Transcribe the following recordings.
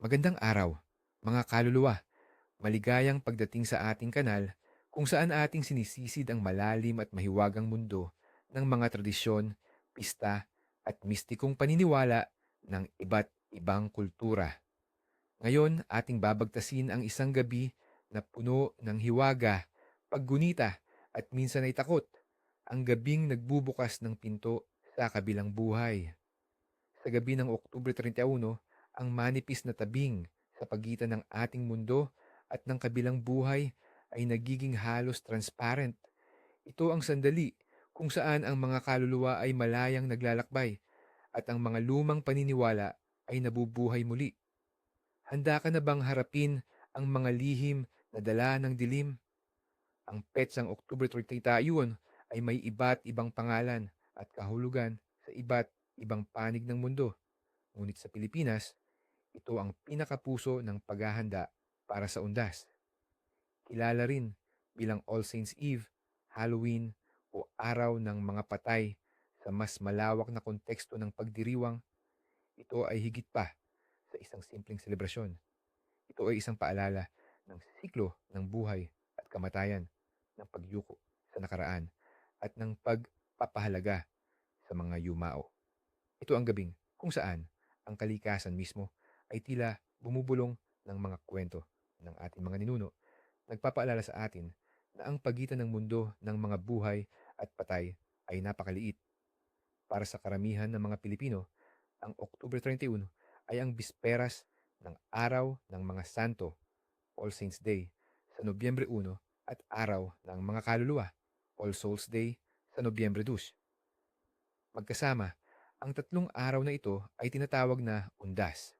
Magandang araw, mga kaluluwa. Maligayang pagdating sa ating kanal kung saan ating sinisisid ang malalim at mahiwagang mundo ng mga tradisyon, pista at mistikong paniniwala ng iba't ibang kultura. Ngayon, ating babagtasin ang isang gabi na puno ng hiwaga, paggunita at minsan ay takot. Ang gabing nagbubukas ng pinto sa kabilang buhay. Sa gabi ng Oktubre 31, ang manipis na tabing sa pagitan ng ating mundo at ng kabilang buhay ay nagiging halos transparent. Ito ang sandali kung saan ang mga kaluluwa ay malayang naglalakbay at ang mga lumang paniniwala ay nabubuhay muli. Handa ka na bang harapin ang mga lihim na dala ng dilim? Ang petsang Oktubre 31 ay may iba't ibang pangalan at kahulugan sa iba't ibang panig ng mundo. Ngunit sa Pilipinas, ito ang pinakapuso ng paghahanda para sa undas. Kilala rin bilang All Saints Eve, Halloween o Araw ng mga Patay sa mas malawak na konteksto ng pagdiriwang, ito ay higit pa sa isang simpleng selebrasyon. Ito ay isang paalala ng siklo ng buhay at kamatayan, ng pagyuko sa nakaraan at ng pagpapahalaga sa mga yumao. Ito ang gabing kung saan ang kalikasan mismo ay tila bumubulong ng mga kwento ng ating mga ninuno, nagpapaalala sa atin na ang pagitan ng mundo ng mga buhay at patay ay napakaliit. Para sa karamihan ng mga Pilipino, ang Oktubre 31 ay ang bisperas ng Araw ng Mga Santo, All Saints Day, sa Nobyembre 1 at Araw ng Mga Kaluluwa, All Souls Day, sa Nobyembre 2. Magkasama, ang tatlong araw na ito ay tinatawag na undas.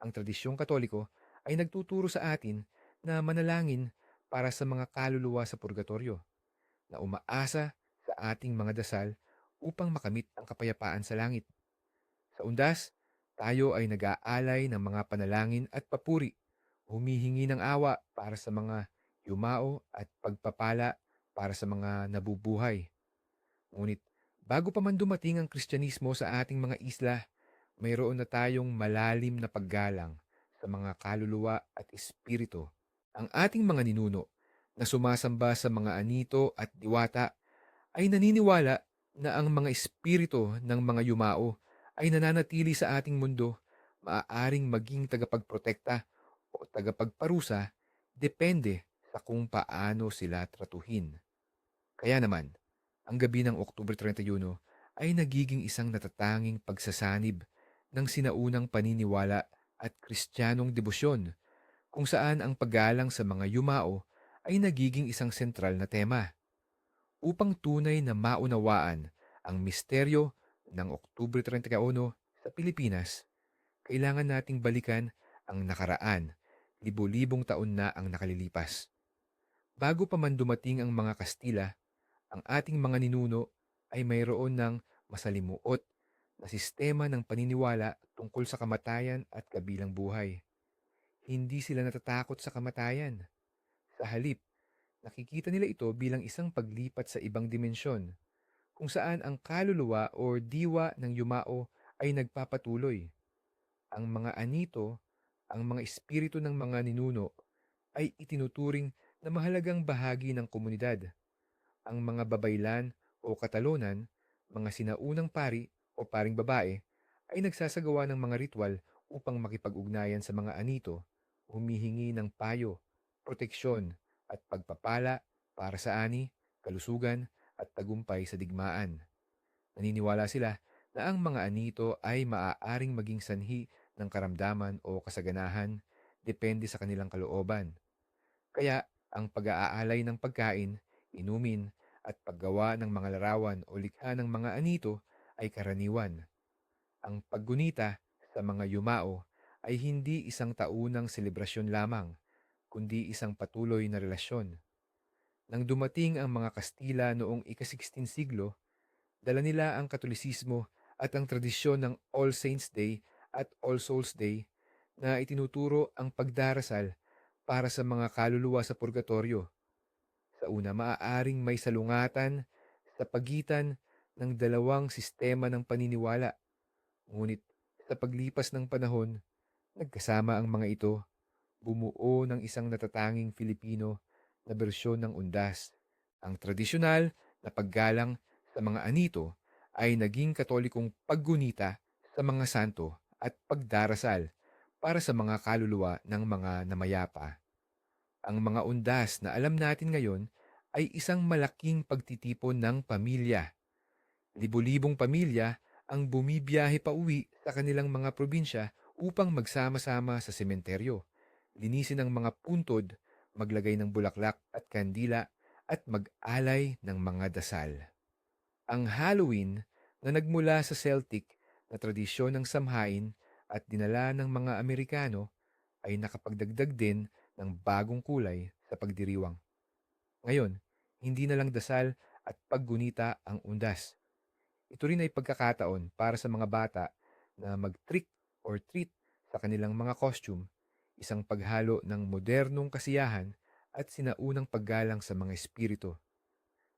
Ang tradisyong katoliko ay nagtuturo sa atin na manalangin para sa mga kaluluwa sa purgatorio, na umaasa sa ating mga dasal upang makamit ang kapayapaan sa langit. Sa undas, tayo ay nag-aalay ng mga panalangin at papuri, humihingi ng awa para sa mga yumao at pagpapala para sa mga nabubuhay. Ngunit bago pa man dumating ang Kristyanismo sa ating mga isla, mayroon na tayong malalim na paggalang sa mga kaluluwa at espiritu. Ang ating mga ninuno na sumasamba sa mga anito at diwata ay naniniwala na ang mga espiritu ng mga yumao ay nananatili sa ating mundo, maaaring maging tagapagprotekta o tagapagparusa depende sa kung paano sila tratuhin. Kaya naman, ang gabi ng Oktubre 31 ay nagiging isang natatanging pagsasanib ng sinaunang paniniwala at kristyanong debosyon kung saan ang paggalang sa mga yumao ay nagiging isang sentral na tema. Upang tunay na maunawaan ang misteryo ng Oktubre 31 sa Pilipinas, kailangan nating balikan ang nakaraan, libo-libong taon na ang nakalilipas. Bago pa man dumating ang mga Kastila, ang ating mga ninuno ay mayroon ng masalimuot na sistema ng paniniwala tungkol sa kamatayan at kabilang buhay. Hindi sila natatakot sa kamatayan. Sa halip, nakikita nila ito bilang isang paglipat sa ibang dimensyon, kung saan ang kaluluwa o diwa ng yumao ay nagpapatuloy. Ang mga anito, ang mga espiritu ng mga ninuno, ay itinuturing na mahalagang bahagi ng komunidad ang mga babaylan o katalonan, mga sinaunang pari o paring babae, ay nagsasagawa ng mga ritual upang makipag-ugnayan sa mga anito, humihingi ng payo, proteksyon at pagpapala para sa ani, kalusugan at tagumpay sa digmaan. Naniniwala sila na ang mga anito ay maaaring maging sanhi ng karamdaman o kasaganahan depende sa kanilang kalooban. Kaya ang pag-aalay ng pagkain, inumin at paggawa ng mga larawan o likha ng mga anito ay karaniwan. Ang paggunita sa mga yumao ay hindi isang taunang selebrasyon lamang, kundi isang patuloy na relasyon. Nang dumating ang mga Kastila noong ika-16 siglo, dala nila ang katolisismo at ang tradisyon ng All Saints Day at All Souls Day na itinuturo ang pagdarasal para sa mga kaluluwa sa purgatorio sa una, maaaring may salungatan sa pagitan ng dalawang sistema ng paniniwala. Ngunit sa paglipas ng panahon, Nagkasama ang mga ito, bumuo ng isang natatanging Filipino na bersyon ng undas. Ang tradisyonal na paggalang sa mga anito ay naging katolikong paggunita sa mga santo at pagdarasal para sa mga kaluluwa ng mga namayapa. Ang mga undas na alam natin ngayon ay isang malaking pagtitipon ng pamilya. Libo-libong pamilya ang bumibiyahe pa uwi sa kanilang mga probinsya upang magsama-sama sa sementeryo, linisin ang mga puntod, maglagay ng bulaklak at kandila at mag-alay ng mga dasal. Ang Halloween na nagmula sa Celtic na tradisyon ng samhain at dinala ng mga Amerikano ay nakapagdagdag din ng bagong kulay sa pagdiriwang. Ngayon, hindi na lang dasal at paggunita ang undas. Ito rin ay pagkakataon para sa mga bata na mag-trick or treat sa kanilang mga costume, isang paghalo ng modernong kasiyahan at sinaunang paggalang sa mga espiritu.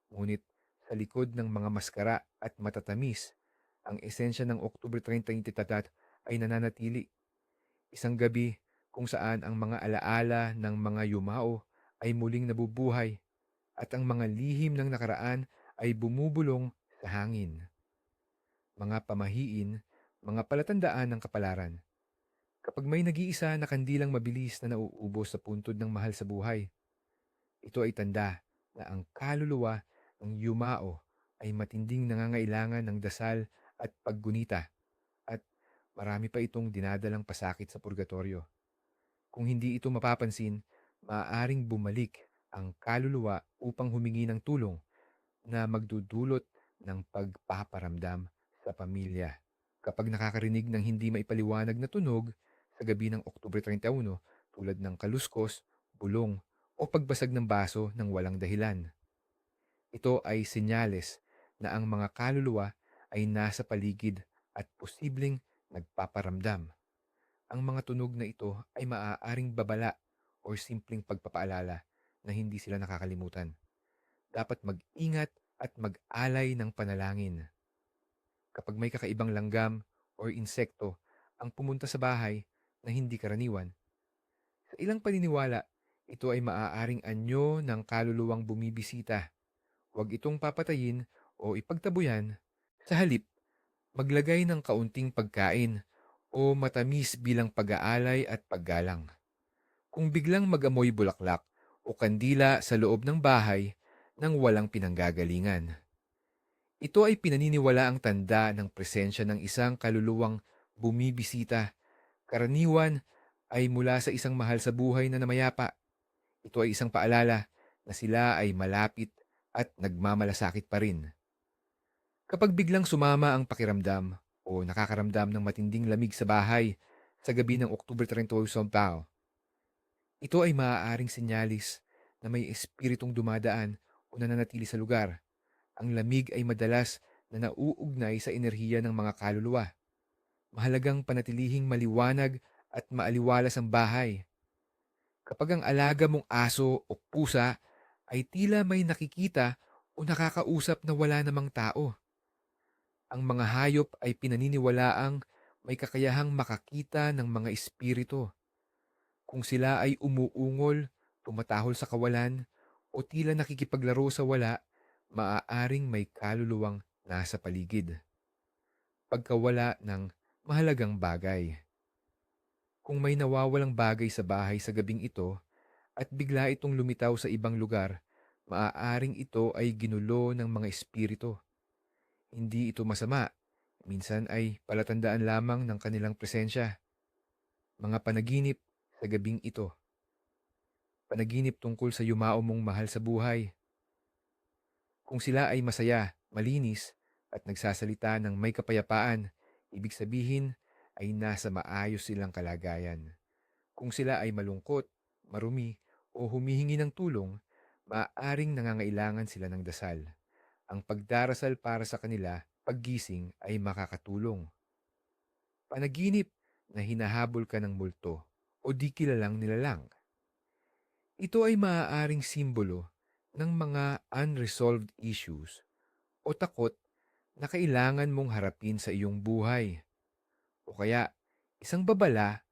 Ngunit sa likod ng mga maskara at matatamis, ang esensya ng Oktubre 30 Tatat ay nananatili. Isang gabi kung saan ang mga alaala ng mga yumao ay muling nabubuhay at ang mga lihim ng nakaraan ay bumubulong sa hangin. Mga pamahiin, mga palatandaan ng kapalaran. Kapag may nag-iisa na kandilang mabilis na nauubos sa puntod ng mahal sa buhay, ito ay tanda na ang kaluluwa ng yumao ay matinding nangangailangan ng dasal at paggunita at marami pa itong dinadalang pasakit sa purgatorio. Kung hindi ito mapapansin, maaaring bumalik ang kaluluwa upang humingi ng tulong na magdudulot ng pagpaparamdam sa pamilya. Kapag nakakarinig ng hindi maipaliwanag na tunog sa gabi ng Oktubre 31 tulad ng kaluskos, bulong o pagbasag ng baso ng walang dahilan. Ito ay senyales na ang mga kaluluwa ay nasa paligid at posibleng nagpaparamdam. Ang mga tunog na ito ay maaaring babala o simpleng pagpapaalala na hindi sila nakakalimutan. Dapat mag-ingat at mag-alay ng panalangin. Kapag may kakaibang langgam o insekto ang pumunta sa bahay na hindi karaniwan, sa ilang paniniwala, ito ay maaaring anyo ng kaluluwang bumibisita. Huwag itong papatayin o ipagtabuyan. Sa halip, maglagay ng kaunting pagkain o matamis bilang pag-aalay at paggalang. Kung biglang mag-amoy bulaklak o kandila sa loob ng bahay nang walang pinanggagalingan. Ito ay pinaniniwala ang tanda ng presensya ng isang kaluluwang bumibisita. Karaniwan ay mula sa isang mahal sa buhay na namayapa. Ito ay isang paalala na sila ay malapit at nagmamalasakit pa rin. Kapag biglang sumama ang pakiramdam o nakakaramdam ng matinding lamig sa bahay sa gabi ng Oktubre 31 Pao, ito ay maaaring senyalis na may espiritong dumadaan o nananatili sa lugar. Ang lamig ay madalas na nauugnay sa enerhiya ng mga kaluluwa. Mahalagang panatilihing maliwanag at maaliwalas ang bahay. Kapag ang alaga mong aso o pusa ay tila may nakikita o nakakausap na wala namang tao. Ang mga hayop ay pinaniniwalaang may kakayahang makakita ng mga espiritu. Kung sila ay umuungol, tumatahol sa kawalan, o tila nakikipaglaro sa wala, maaaring may kaluluwang nasa paligid. Pagkawala ng mahalagang bagay. Kung may nawawalang bagay sa bahay sa gabing ito at bigla itong lumitaw sa ibang lugar, maaaring ito ay ginulo ng mga espiritu. Hindi ito masama. Minsan ay palatandaan lamang ng kanilang presensya. Mga panaginip sa gabing ito. Panaginip tungkol sa yumao mong mahal sa buhay. Kung sila ay masaya, malinis, at nagsasalita ng may kapayapaan, ibig sabihin ay nasa maayos silang kalagayan. Kung sila ay malungkot, marumi, o humihingi ng tulong, maaaring nangangailangan sila ng dasal. Ang pagdarasal para sa kanila paggising ay makakatulong. Panaginip na hinahabol ka ng multo o di kilalang nilalang. Ito ay maaaring simbolo ng mga unresolved issues o takot na kailangan mong harapin sa iyong buhay. O kaya isang babala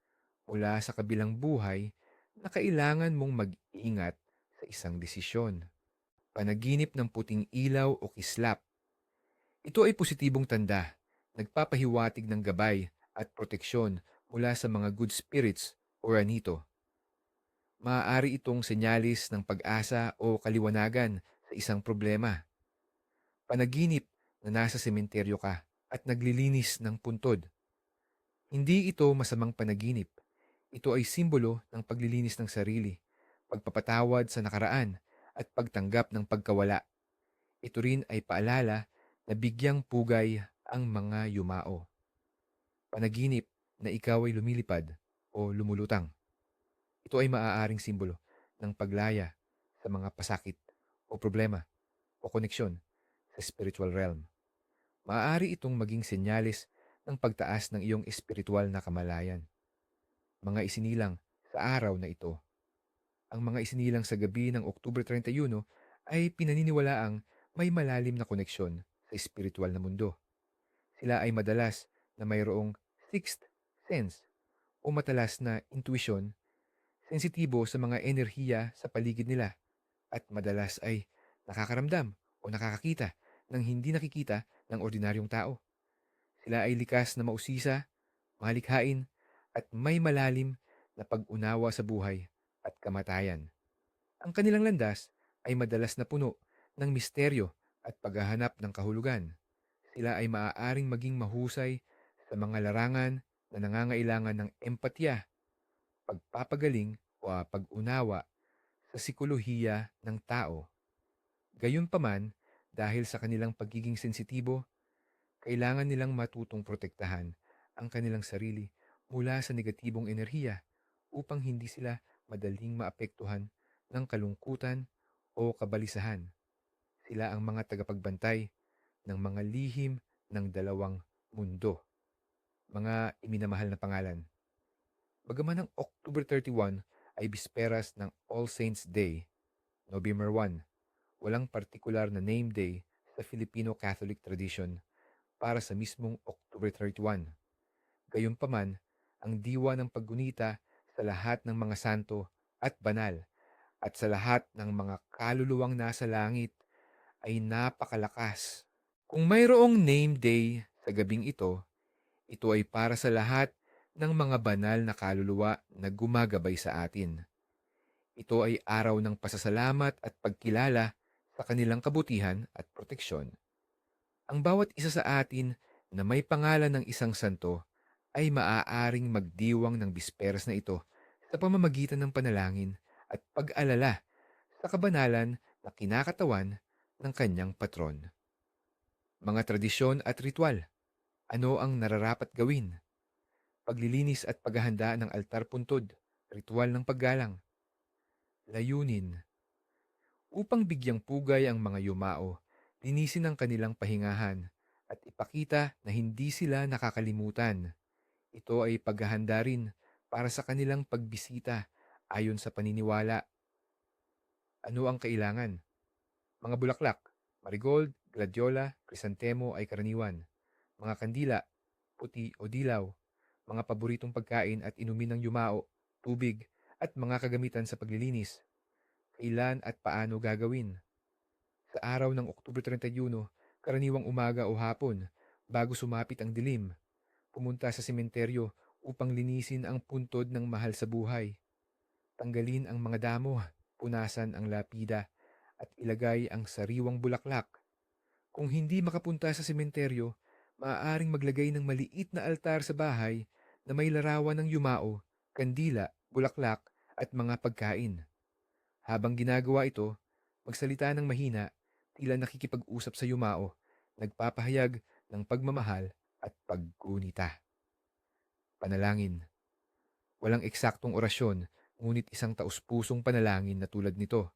mula sa kabilang buhay na kailangan mong mag-ingat sa isang desisyon. Panaginip ng puting ilaw o kislap. Ito ay positibong tanda, nagpapahiwatig ng gabay at proteksyon mula sa mga good spirits o ranito. Maaari itong senyalis ng pag-asa o kaliwanagan sa isang problema. Panaginip na nasa sementeryo ka at naglilinis ng puntod. Hindi ito masamang panaginip. Ito ay simbolo ng paglilinis ng sarili, pagpapatawad sa nakaraan, at pagtanggap ng pagkawala. Ito rin ay paalala na bigyang pugay ang mga yumao. Panaginip na ikaw ay lumilipad o lumulutang. Ito ay maaaring simbolo ng paglaya sa mga pasakit o problema o koneksyon sa spiritual realm. Maaari itong maging senyalis ng pagtaas ng iyong espiritual na kamalayan. Mga isinilang sa araw na ito. Ang mga isinilang sa gabi ng Oktubre 31 ay pinaniniwalaang may malalim na koneksyon sa espiritual na mundo. Sila ay madalas na mayroong sixth sense o matalas na intuition, sensitibo sa mga enerhiya sa paligid nila at madalas ay nakakaramdam o nakakakita ng hindi nakikita ng ordinaryong tao. Sila ay likas na mausisa, malikhain, at may malalim na pag-unawa sa buhay at kamatayan. Ang kanilang landas ay madalas na puno ng misteryo at paghahanap ng kahulugan. Sila ay maaaring maging mahusay sa mga larangan na nangangailangan ng empatya, pagpapagaling o pag-unawa sa sikolohiya ng tao. Gayunpaman, dahil sa kanilang pagiging sensitibo, kailangan nilang matutong protektahan ang kanilang sarili mula sa negatibong enerhiya upang hindi sila madaling maapektuhan ng kalungkutan o kabalisahan. Sila ang mga tagapagbantay ng mga lihim ng dalawang mundo. Mga iminamahal na pangalan. Bagaman ang October 31 ay bisperas ng All Saints Day, November 1, walang partikular na name day sa Filipino Catholic tradition para sa mismong October 31. Gayunpaman, ang diwa ng paggunita sa lahat ng mga santo at banal at sa lahat ng mga kaluluwang nasa langit ay napakalakas. Kung mayroong name day sa gabing ito, ito ay para sa lahat ng mga banal na kaluluwa na gumagabay sa atin. Ito ay araw ng pasasalamat at pagkilala sa kanilang kabutihan at proteksyon. Ang bawat isa sa atin na may pangalan ng isang santo ay maaaring magdiwang ng bisperas na ito sa pamamagitan ng panalangin at pag-alala sa kabanalan na kinakatawan ng kanyang patron. Mga tradisyon at ritual. Ano ang nararapat gawin? Paglilinis at paghahanda ng altar puntod, ritual ng paggalang. Layunin. Upang bigyang pugay ang mga yumao, linisin ang kanilang pahingahan at ipakita na hindi sila nakakalimutan. Ito ay paghahanda rin para sa kanilang pagbisita ayon sa paniniwala. Ano ang kailangan? Mga bulaklak, marigold, gladiola, krisantemo ay karaniwan. Mga kandila, puti o dilaw, mga paboritong pagkain at inumin ng yumao, tubig, at mga kagamitan sa paglilinis. Kailan at paano gagawin? Sa araw ng Oktubre 31, karaniwang umaga o hapon, bago sumapit ang dilim, pumunta sa sementeryo upang linisin ang puntod ng mahal sa buhay. Tanggalin ang mga damo, punasan ang lapida, at ilagay ang sariwang bulaklak. Kung hindi makapunta sa sementeryo, maaaring maglagay ng maliit na altar sa bahay na may larawan ng yumao, kandila, bulaklak, at mga pagkain. Habang ginagawa ito, magsalita ng mahina, tila nakikipag-usap sa yumao, nagpapahayag ng pagmamahal at paggunita. Panalangin. Walang eksaktong orasyon, ngunit isang taus-pusong panalangin na tulad nito.